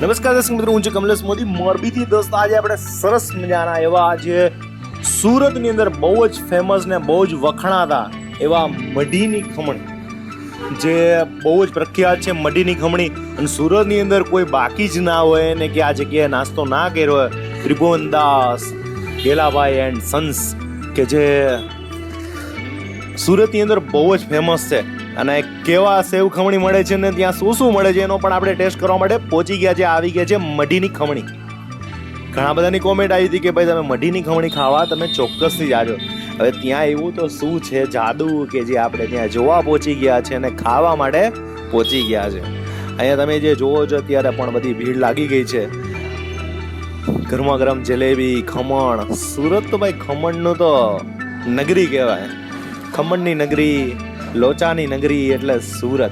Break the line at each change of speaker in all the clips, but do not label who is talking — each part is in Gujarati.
નમસ્કાર દર્શક મિત્રો, હું છું કમલેશ મોદી. મોરબીથી દોસ્તો આજે આપણે સરસ મજાના એવા જે સુરતની અંદર બહુ જ ફેમસ ને બહુ જ વખણાતા એવા મઢીની ખમણી. જે બહુ જ પ્રખ્યાત છે મઢીની ખમણી. અને સુરતની અંદર કોઈ બાકી જ ના હોય ને કે આ જગ્યાએ નાસ્તો ના કર્યો હોય. ત્રિભુવનદાસ ગેલાભાઈ એન્ડ સન્સ કે જે સુરતની અંદર બહુ જ ફેમસ છે. અને કેવા સેવ ખમણી મળે છે ને ત્યાં શું શું મળે છે એનો પણ આપણે ટેસ્ટ કરવા માટે પહોંચી ગયા છે. આવી ગયા છે મઢીની ખમણી. ઘણા બધાની કોમેન્ટ આવી હતી કે ભાઈ તમે મઢીની ખમણી ખાવા તમે ચોક્કસથી જાજો. હવે ત્યાં એવું તો શું છે જાદુ કે જે આપણે ત્યાં જોવા પહોંચી ગયા છે અને ખાવા માટે પહોંચી ગયા છે. અહીંયા તમે જે જોવો છો અત્યારે પણ બધી ભીડ લાગી ગઈ છે. ગરમા ગરમ જલેબી, ખમણ સુરત તો ભાઈ ખમણનું તો નગરી કહેવાય. ખમણની નગરી લોચાની નગરી એટલે સુરત.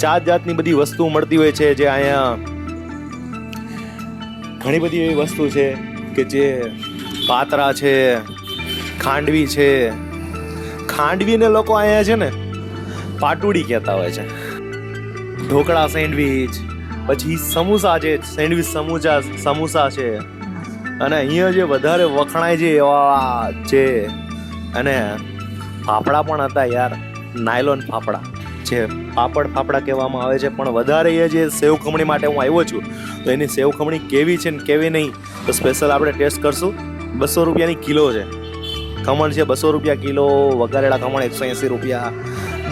જાત જાતની બધી વસ્તુ મળતી હોય છે જે અહીંયા ઘણી બધી એવી વસ્તુ છે કે જે પાતરા છે, ખાંડવી છે. ખાંડવીને લોકો અહીંયા છે ને પાટુડી કહેતા હોય છે. ઢોકળા સેન્ડવીચ, પછી સમોસા છે સેન્ડવીચ સમોસા સમોસા છે. અને અહીંયા જે વધારે વખણાય છે એવા છે અને ફાફડા પણ હતા યાર. નાયલોન ફાફડા, જે પાપડ ફાફડા કહેવામાં આવે છે. પણ વધારે એ જે સેવ ખમણી માટે હું આવ્યો છું, તો એની સેવ ખમણી કેવી છે ને કેવી નહીં, તો સ્પેશિયલ આપણે ટેસ્ટ કરશું. બસો રૂપિયાની કિલો છે. ખમણ છે બસો રૂપિયા કિલો, વઘારેલા ખમણ એકસો એંસી રૂપિયા.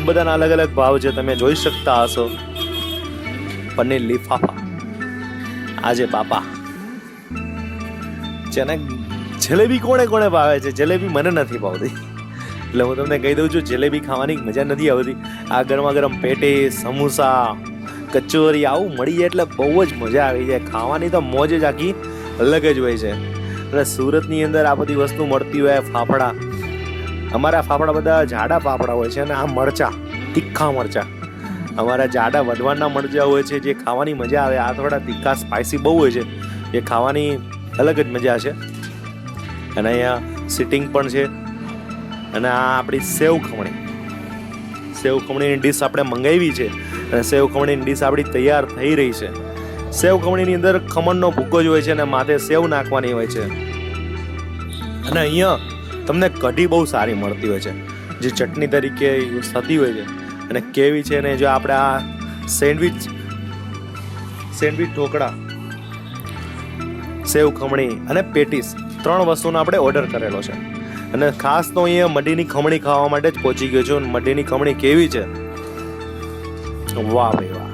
બધાના અલગ અલગ ભાવ છે, તમે જોઈ શકતા હશો. પનીર લીફાફા. આજે બાપા જેને જલેબી કોણે કોણે ભાવે છે, જલેબી મને નથી ભાવતી. એટલે હું તમને કહી દઉં છું, જલેબી ખાવાની મજા નથી આવતી. આ ગરમા ગરમ પેટે, સમોસા, કચોરી આવું મળી જાય એટલે બહુ જ મજા આવી જાય. ખાવાની તો મોજ જ આખી અલગ જ હોય છે. એટલે સુરતની અંદર આ બધી વસ્તુ મળતી હોય, ફાફડા. અમારા ફાફડા બધા જાડા ફાફડા હોય છે અને આ મરચા, તીખા મરચા. અમારા જાડા વધવાના મરચા હોય છે જે ખાવાની મજા આવે. આ થોડા તીખા સ્પાઇસી બહુ હોય છે. જે ખાવાની અલગ જ મજા છે. અને અહીંયા સિટિંગ પણ છે. અને આ આપણી સેવ ખમણી. સેવ ખમણીની ડીશ આપણે મંગાવી છે અને સેવ ખમણીની ડીશ આપણી તૈયાર થઈ રહી છે. સેવ ખમણીની અંદર ખમણનો ભૂકો જ હોય છે અને માથે સેવ નાખવાની હોય છે. અને અહીંયા તમને કઢી બહુ સારી મળતી હોય છે, જે ચટણી તરીકે યુઝ થતી હોય છે. અને કેવી છે ને જો આપણે આ સેન્ડવિચ સેન્ડવિચ ઢોકળા, સેવ ખમણી અને પેટીસ ત્રણ વસ્તુનો આપણે ઓર્ડર કરેલો છે. અને ખાસ તો અહીંયા મઢીની ખમણી ખાવા માટે જ પહોંચી ગયો છું મઢીની ખમણી કેવી છે? વાહ ભાઈ વાહ,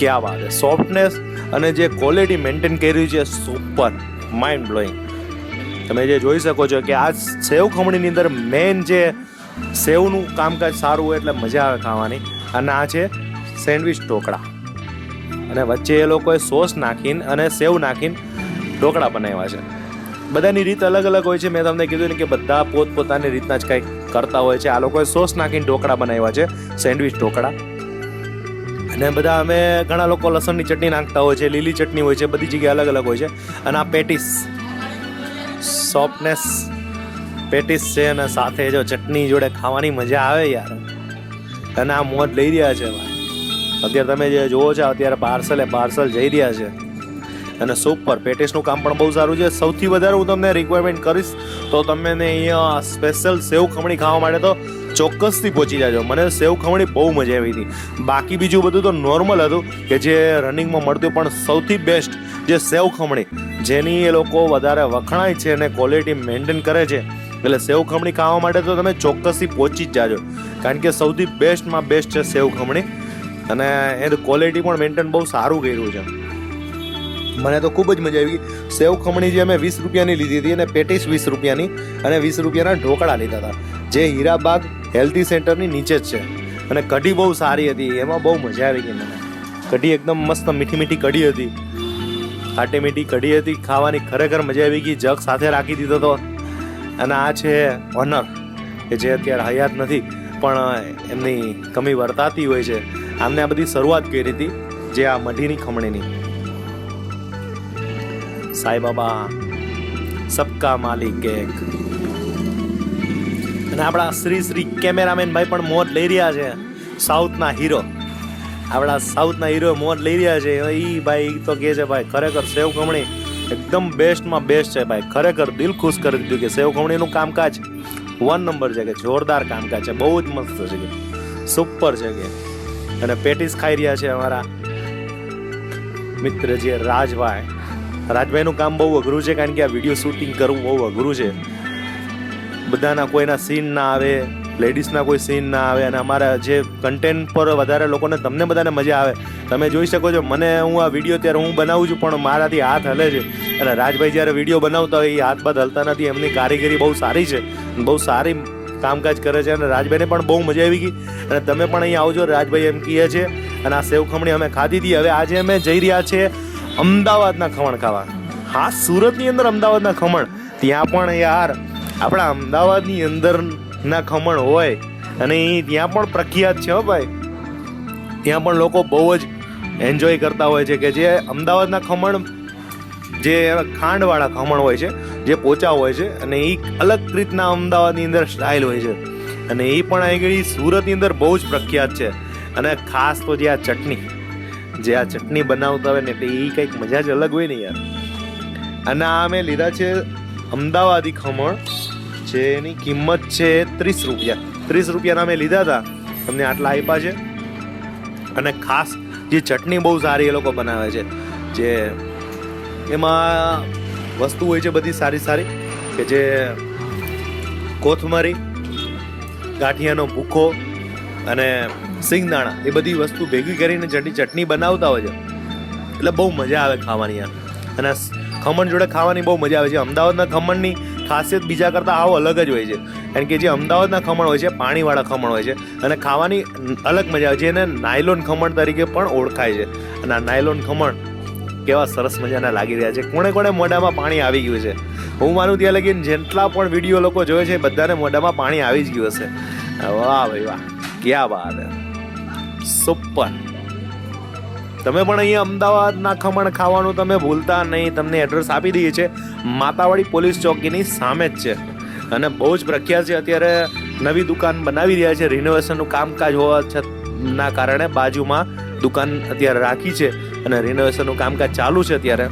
ક્યાં વાત છે. સોફ્ટનેસ અને જે ક્વોલિટી મેન્ટેન કરી છે સુપર માઇન્ડ બ્લોઈંગ તમે જે જોઈ શકો છો કે આ સેવ ખમણીની અંદર મેઇન જે સેવનું કામકાજ સારું હોય એટલે મજા આવે ખાવાની. અને આ છે સેન્ડવિચ ઢોકળા. અને વચ્ચે એ લોકોએ સોસ નાખીને અને સેવ નાખીને ઢોકળા બનાવ્યા છે. બધાની રીત અલગ અલગ હોય છે. મેં તમને કીધું ને કે બધા પોતપોતાની રીતના જ કંઈક કરતા હોય છે. આ લોકોએ સોસ નાખીને ઢોકળા બનાવ્યા છે. સેન્ડવિચ ઢોકળા. અને બધા અમે ઘણા લોકો લસણની ચટણી નાખતા હોય છે, લીલી ચટણી હોય છે, બધી જગ્યાએ અલગ અલગ હોય છે. અને આ પેટીસ. સોફ્ટનેસ પેટીસ છે અને સાથે જો ચટણી જોડે ખાવાની મજા આવે યાર. અને આ મોજ લઈ રહ્યા છે. અત્યારે તમે જે જુઓ છો, અત્યારે પાર્સલ એ પાર્સલ જઈ રહ્યા છે. અને સુપર પેટેસનું કામ પણ બહુ સારું છે. સૌથી વધારે હું તમને રિક્વાયરમેન્ટ કરીશ તો તમે અહીંયા સ્પેશિયલ સેવ ખમણી ખાવા માટે તો ચોક્કસથી પહોંચી જાજો. મને સેવ ખમણી બહુ મજા આવી હતી. બાકી બીજું બધું તો નોર્મલ હતું કે જે રનિંગમાં મળતું પણ સૌથી બેસ્ટ જે સેવ ખમણી, જેની એ લોકો વધારે વખણાય છે અને ક્વોલિટી મેન્ટેન કરે છે, એટલે સેવ ખમણી ખાવા માટે તો તમે ચોક્કસથી પહોંચી જ જાજો. કારણ કે સૌથી બેસ્ટમાં બેસ્ટ છે સેવ ખમણી. અને એની ક્વોલિટી પણ મેન્ટેન બહુ સારું કર્યું છે. મને તો ખૂબ જ મજા આવી ગઈ. સેવ ખમણી જે અમે વીસ રૂપિયાની લીધી હતી અને પેટીસ વીસ રૂપિયાની અને વીસ રૂપિયાના ઢોકળા લીધા હતા. જે હીરાબાગ હેલ્ધી સેન્ટરની નીચે જ છે. અને કઢી બહુ સારી હતી. એમાં બહુ મજા આવી ગઈ મને. કઢી એકદમ મસ્ત મીઠી મીઠી કઢી હતી. ખાટી મીઠી કઢી હતી. ખાવાની ખરેખર મજા આવી ગઈ. જગ સાથે રાખી દીધો હતો અને આ છે ઓનર, કે જે અત્યારે હયાત નથી, પણ એમની કમી વર્તાતી હોય છે. આમને આ બધી શરૂઆત કરી હતી, જે આ મઢીની ખમણીની. સાંઈબાબા સબકા માલિક એક. અને આપણા શ્રી શ્રી કેમેરામેન ભાઈ પણ મોત લઈ રહ્યા છે, સાઉથના હીરો આપણા સાઉથના હીરો મોત લઈ રહ્યા છે. એ ભાઈ તો કહે છે, ભાઈ, ખરેખર સેવ કમણી એકદમ બેસ્ટમાં બેસ્ટ છે ભાઈ. ખરેખર દિલ ખુશ કરી દીધું કે સેવ કમણીનું કામકાજ વન નંબર છે કે જોરદાર કામકાજ છે. બહુ જ મસ્ત છે કે. સુપર છે કે. અને પેટીસ ખાઈ રહ્યા છે અમારા મિત્ર જે રાજભાઈ. રાજભાઈનું કામ બહુ અઘરું છે કારણ કે આ વીડિયો શૂટિંગ કરવું બહુ અઘરું છે. બધાના કોઈના સીન ના આવે લેડીઝના કોઈ સીન ના આવે અને અમારા જે કન્ટેન્ટ પર વધારે લોકોને તમને બધાને મજા આવે. તમે જોઈ શકો છો, મને હું આ વીડિયો ત્યારે હું બનાવું છું, પણ મારાથી હાથ હલે છે. અને રાજભાઈ જ્યારે વીડિયો બનાવતા હોય, એ હાથ બાદ હલતા નથી. એમની કારીગરી બહુ સારી છે. બહુ સારી કામકાજ કરે છે અને રાજભાઈને પણ બહુ મજા આવી ગઈ. અને તમે પણ અહીં આવજો, રાજભાઈ એમ કહે છે. અને આ સેવ ખમણી અમે ખાધી હતી. હવે આજે અમે જઈ રહ્યા છે અમદાવાદના ખમણ ખાવા. હા સુરતની અંદર અમદાવાદના ખમણ. ત્યાં પણ યાર, આપણા અમદાવાદની અંદરના ખમણ હોય અને એ ત્યાં પણ પ્રખ્યાત છે હો ભાઈ. ત્યાં પણ લોકો બહુ જ એન્જોય કરતા હોય છે કે જે અમદાવાદના ખમણ, જે ખાંડવાળા ખમણ હોય છે, જે પોચા હોય છે અને એ અલગ રીતના અમદાવાદની અંદર સ્ટાઇલ હોય છે. અને એ પણ આગળ સુરતની અંદર બહુ જ પ્રખ્યાત છે. અને ખાસ તો જે આ ચટણી. જે આ ચટણી બનાવતા હોય ને એટલે એ કંઈક મજા જ અલગ હોય ને યાર. અને આ અમે લીધા છે અમદાવાદી ખમણ, જેની કિંમત છે ત્રીસ રૂપિયા. ત્રીસ રૂપિયાના અમે લીધા હતા. તમને આટલા આપ્યા છે. અને ખાસ જે ચટણી બહુ સારી એ લોકો બનાવે છે. જે એમાં વસ્તુ હોય છે બધી સારી સારી, કે જે કોથમરી, ગાંઠિયાનો ભૂખો અને સિંગદાણા, એ બધી વસ્તુ ભેગી કરીને ચટણી ચટણી બનાવતા હોય છે. એટલે બહુ મજા આવે ખાવાની આ. અને ખમણ જોડે ખાવાની બહુ મજા આવે છે. અમદાવાદના ખમણની ખાસિયત બીજા કરતાં આવો અલગ જ હોય છે. કારણ કે જે અમદાવાદના ખમણ હોય છે, પાણીવાળા ખમણ હોય છે. અને ખાવાની અલગ મજા આવે છે. એને નાયલોન ખમણ તરીકે પણ ઓળખાય છે. અને આ નાયલોન ખમણ કેવા સરસ મજાના લાગી રહ્યા છે. કોણે કોણે મોઢામાં પાણી આવી ગયું છે. હું માનું ત્યાં લગીને જેટલા પણ વીડિયો લોકો જોવે છે બધાને મોઢામાં પાણી આવી જ ગયું હશે. વાહ ભાઈ વાહ. ક્યાં વાત સુપર તમે પણ અહીંયા અમદાવાદના ખમણ ખાવાનું તમે ભૂલતા નહીં, તમને એડ્રેસ આપી દઈએ છે માતાવાડી પોલીસ ચોકીની સામે જ છે. અને બહુ જ પ્રખ્યાત છે. અત્યારે નવી દુકાન બનાવી રહ્યા છે. રિનોવેશનનું કામકાજ હોવા ના કારણે બાજુમાં દુકાન અત્યારે રાખી છે અને રિનોવેશનનું કામકાજ ચાલુ છે અત્યારે.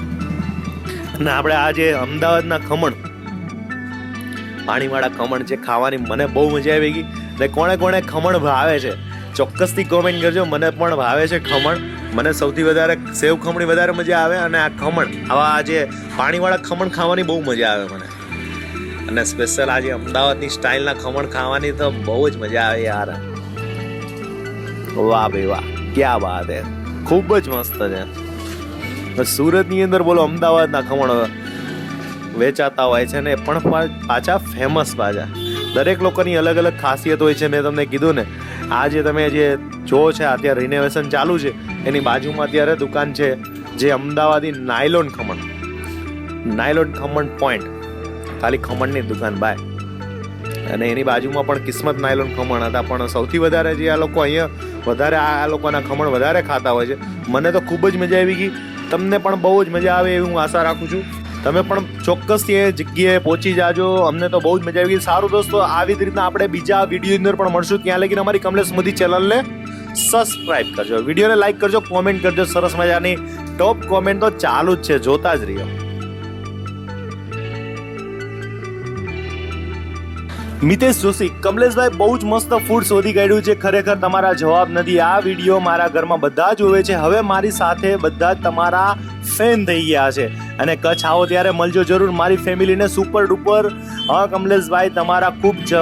અને આપણે આજે અમદાવાદના ખમણ, પાણીવાળા ખમણ છે ખાવાની મને બહુ મજા આવી ગઈ. ને કોણે કોણે ખમણ ભાવે છે? ચોક્કસથી કોમેન્ટ કરજો. મને પણ ભાવે છે ખમણ. મને સૌથી વધારે સેવ ખમણી વધારે મજા આવે અને આ ખમણ, આવા આજે પાણીવાળા ખમણ ખાવાની બહુ મજા આવે મને. અને સ્પેશિયલ આજે અમદાવાદની સ્ટાઇલના ખમણ ખાવાની તો બહુ જ મજા આવે યાર. વાહ ભાઈ વાહ, ક્યાં વાત હે. ખૂબ જ મસ્ત છે. સુરતની અંદર બોલો અમદાવાદના ખમણ વેચાતા હોય છે ને, પણ પાછા ફેમસ પાછા. દરેક લોકોની અલગ અલગ ખાસિયત હોય છે, મેં તમને કીધું ને. આ જે તમે જે જો છે, અત્યારે રિનોવેશન ચાલુ છે, એની બાજુમાં અત્યારે દુકાન છે, જે અમદાવાદી nylon khaman. Nylon khaman point ખાલી ખમણની દુકાન બાય અને એની બાજુમાં પણ કિસ્મત નાયલોન ખમણ હતા, પણ સૌથી વધારે જે આ લોકો અહીંયા, વધારે આ લોકોના ખમણ વધારે ખાતા હોય છે. મને તો ખૂબ જ મજા આવી ગઈ. તમને પણ બહુ જ મજા આવે એવી હું આશા રાખું છું. તમે પણ ચોક્કસથી એ જગ્યાએ પહોંચી જાજો. અમને તો બહુ જ મજા આવી ગઈ. સારું દોસ્તો, આવી જ રીતના આપણે બીજા વીડિયો અંદર પણ મળશું. ત્યાં લગીને અમારી કમલેશ મોદી ચેનલને સબસ્ક્રાઇબ કરજો. વિડીયોને લાઈક કરજો કોમેન્ટ કરજો. સરસ મજાની ટોપ કોમેન્ટ તો ચાલુ જ છે. જોતા જ રહ્યો મિતેશ જોશી, કમલેશભાઈ બહુ જ મસ્ત ફૂડ શોધી કાઢ્યું છે. ખરેખર તમારા જવાબ નથી. આ વીડિયો મારા ઘરમાં બધા જોવે છે. હવે મારી સાથે બધા જ તમારા ફેન થઈ ગયા છે. અને કચ્છ આવો ત્યારે મળજો જરૂર. મારી ફેમિલીને સુપર ડુપર હા, કમલેશભાઈ, તમારા ખૂબ જ,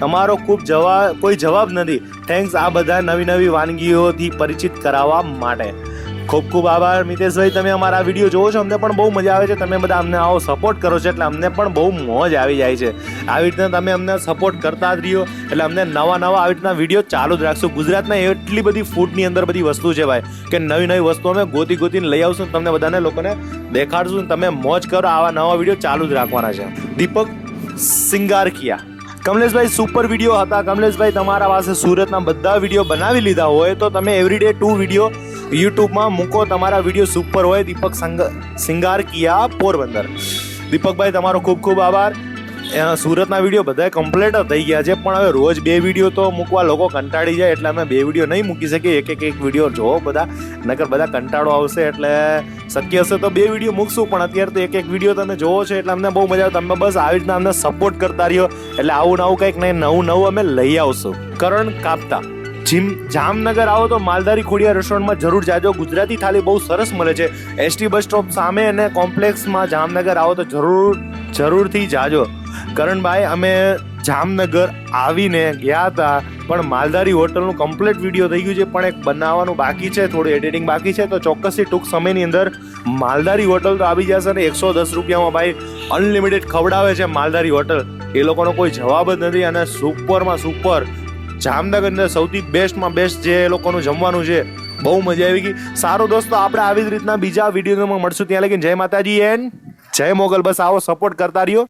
તમારો ખૂબ જવા, કોઈ જવાબ નથી. થેન્ક્સ આ બધા નવી નવી વાનગીઓથી પરિચિત કરાવવા માટે. ખૂબ ખૂબ આભાર મિતેશભાઈ તમે અમારા વીડિયો જોવો છો, અમને પણ બહુ મજા આવે છે, તમે બધા અમને આવો સપોર્ટ કરો છો, એટલે અમને પણ બહુ મોજ આવી જાય છે. આવી રીતના તમે અમને સપોર્ટ કરતા જ રહ્યો, એટલે અમને નવા નવા આવી રીતના વીડિયો ચાલુ જ રાખશું. ગુજરાતના એટલી બધી ફૂડની અંદર બધી વસ્તુ છે ભાઈ, કે નવી નવી વસ્તુ અમે ગોતી ગોતીને લઈ આવશું તમને બધાને લોકોને દેખાડશું તમે મોજ કરો, આવા નવા વીડિયો ચાલુ જ રાખવાના છે. દીપક સિંગારકિયા. કમલેશભાઈ સુપર વીડિયો હતા. કમલેશભાઈ, તમારા પાસે સુરતના બધા વીડિયો બનાવી લીધા હોય, તો તમે એવરીડે ટુ વીડિયો યુટ્યુબમાં મૂકો, તમારા વીડિયો સુપર હોય. દીપક સંગ સિંગારકિયા પોરબંદર. દીપકભાઈ, તમારો ખૂબ ખૂબ આભાર. સુરતના વીડિયો બધા કમ્પ્લીટ થઈ ગયા છે, પણ હવે રોજ બે વીડિયો તો મૂકવા લોકો કંટાળી જાય, એટલે અમે બે વીડિયો નહીં મૂકી શકીએ. એક એક એક વીડિયો જોવો બધા, નકર બધા કંટાળો આવશે, એટલે શક્ય હશે તો બે વીડિયો મૂકશું, પણ અત્યારે તો એક એક વીડિયો તમે જોવો છો, એટલે અમને બહુ મજા આવે. તમે બસ આવી રીતના અમને સપોર્ટ કરતા રહ્યો, એટલે આવું નવું કંઈક નહીં, નવું નવું અમે લઈ આવશું. કરણ કાપતા. જીમ જામનગર આવો તો માલધારી ખોડિયા રેસ્ટોરન્ટમાં જરૂર જાજો. ગુજરાતી થાળી બહુ સરસ મળે છે. એસટી બસ સ્ટોપ સામે અને કોમ્પ્લેક્સમાં જામનગર આવો તો જરૂર, જરૂરથી જાજો. કરણભાઈ, અમે જામનગર આવીને ગયા હતા, પણ માલધારી હોટલનું કમ્પ્લીટ વીડિયો થઈ ગયું છે, પણ એક બનાવવાનું બાકી છે, થોડું એડિટિંગ બાકી છે, તો ચોક્કસથી ટૂંક સમયની અંદર માલધારી હોટલ તો આવી જશે ને એકસો દસ રૂપિયામાં ભાઈ અનલિમિટેડ ખવડાવે છે માલધારી હોટલ. એ લોકોનો કોઈ જવાબ જ નથી અને સુપરમાં સુપર જામનગર અંદર સૌથી બેસ્ટમાં બેસ્ટ જે લોકોનું જમવાનું છે, બહુ મજા આવી ગઈ. સારું દોસ્તો, આપણે આવી જ રીતના બીજા વિડીયોમાં મળશું. ત્યાં લગી જય માતાજી એન્ડ જય મોગલ. બસ આવો સપોર્ટ કરતા રહ્યો.